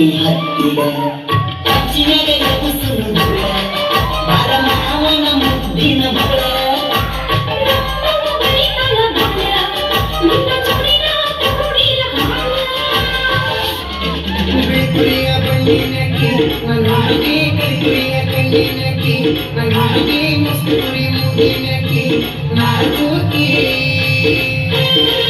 ಹತ್ತಿರ ಚಿನಗೆ ಉಸಿರು ದೂರ ಬಾರ ಮಾವನ ಮುದ್ದಿನ ಮಗಳ ಬಿಳಿಕುರಿಯ ಬಂಡಿನಕ್ಕಿ ನನ್ನ ಹುಡುಗಿ ಕರಿಕುರಿಯ ಕಣ್ಣಿನಕ್ಕಿ ನನ್ನ ಹುಡುಗಿ ಮುಸ್ಕುರಿ ಮೂಗಿನಕ್ಕಿ ನಾಲ್ಕೂಕಿ ಕರಿಕುರಿ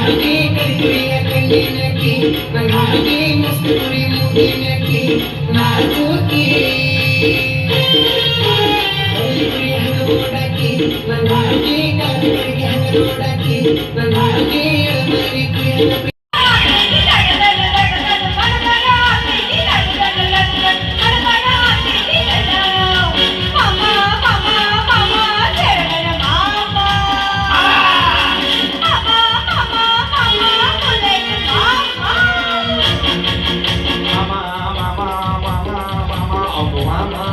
ಹುಡುಗಿ ಕರಿಕುರಿಯ ಕಣ್ಣಿನಕ್ಕಿ ನನ್ನ ಹುಡುಗಿ ಮುಸ್ಕುರಿ ಮೂಗಿನಕ್ಕಿ ನಾಲ್ಕೂಕಿ ಕರಿಕುರಿ ಹಂಗ ನನ್ನ ಹುಡುಗಿ ಕಾಲುಗಳಿಗೆ ಹಂಗ ನನ್ನ Uncle Mama.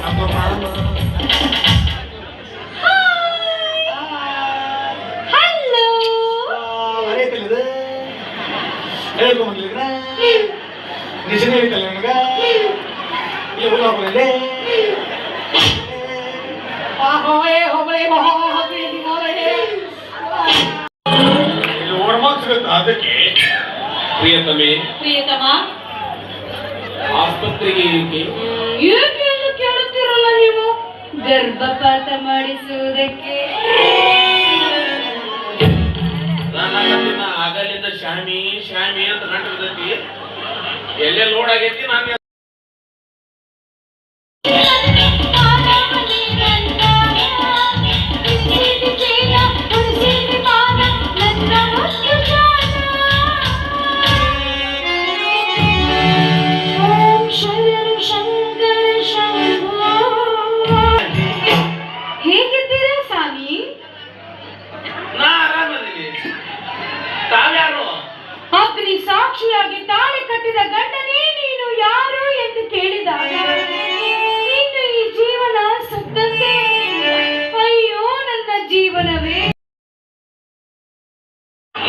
Uncle Mama. నిజమే తెలియనుగా ఎవరు లోపలండి பாகவே ஹோமலே மகாஹத்ரி மோரே இது ஓரமா அதுக்கு பிரியத்தமே பிரியத்தமா ಆಸ್ಪತ್ರೆಗೆ ಏಕೆ? ಏಕೆ ಎಂದು ಕೇಳುತ್ತಿರಲ್ಲ ನೀವು? ಗರ್ಭಪಾತ ಮಾಡಿಸುವುದಕ್ಕೆ. ನನ್ನ ಆಗಲಿಂದ ಶಾಮಿ ಶಾಮಿ ಅಂತ ನಟಿರ್ತೈತಿ ಎಲ್ಲೇ ಲೋಡ್ ಆಗೈತಿ ನಾನು ಕಟ್ಟಿದ ಗಂಡನೇ ನೀನು ಯಾರು ಎಂದು ಕೇಳಿದಾಗ ಇನ್ನು ಈ ಜೀವನ ಸತ್ತಂತೆ. ಅಯ್ಯೋ ನನ್ನ ಜೀವನವೇ.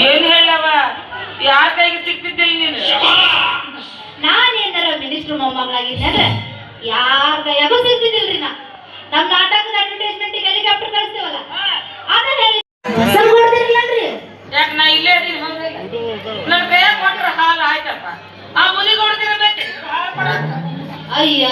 ಏನ್ ಹೇಳವ? ಯಾರ ಕೈಗೆ ಸಿಕ್ತಿದ್ದಿಲ್ಲ ನೀನು? ನಾನೇನಾರ ಮಿನಿಸ್ಟರ್ ಮೊಮ್ಮಗಳಾಗಿದ್ದಂದ್ರೆ ಯಾರ ಕೈಯಾಗೂ ಸಿಕ್ತಿದ್ದಿಲ್ರಿ ನಾ. ನಮ್ ay,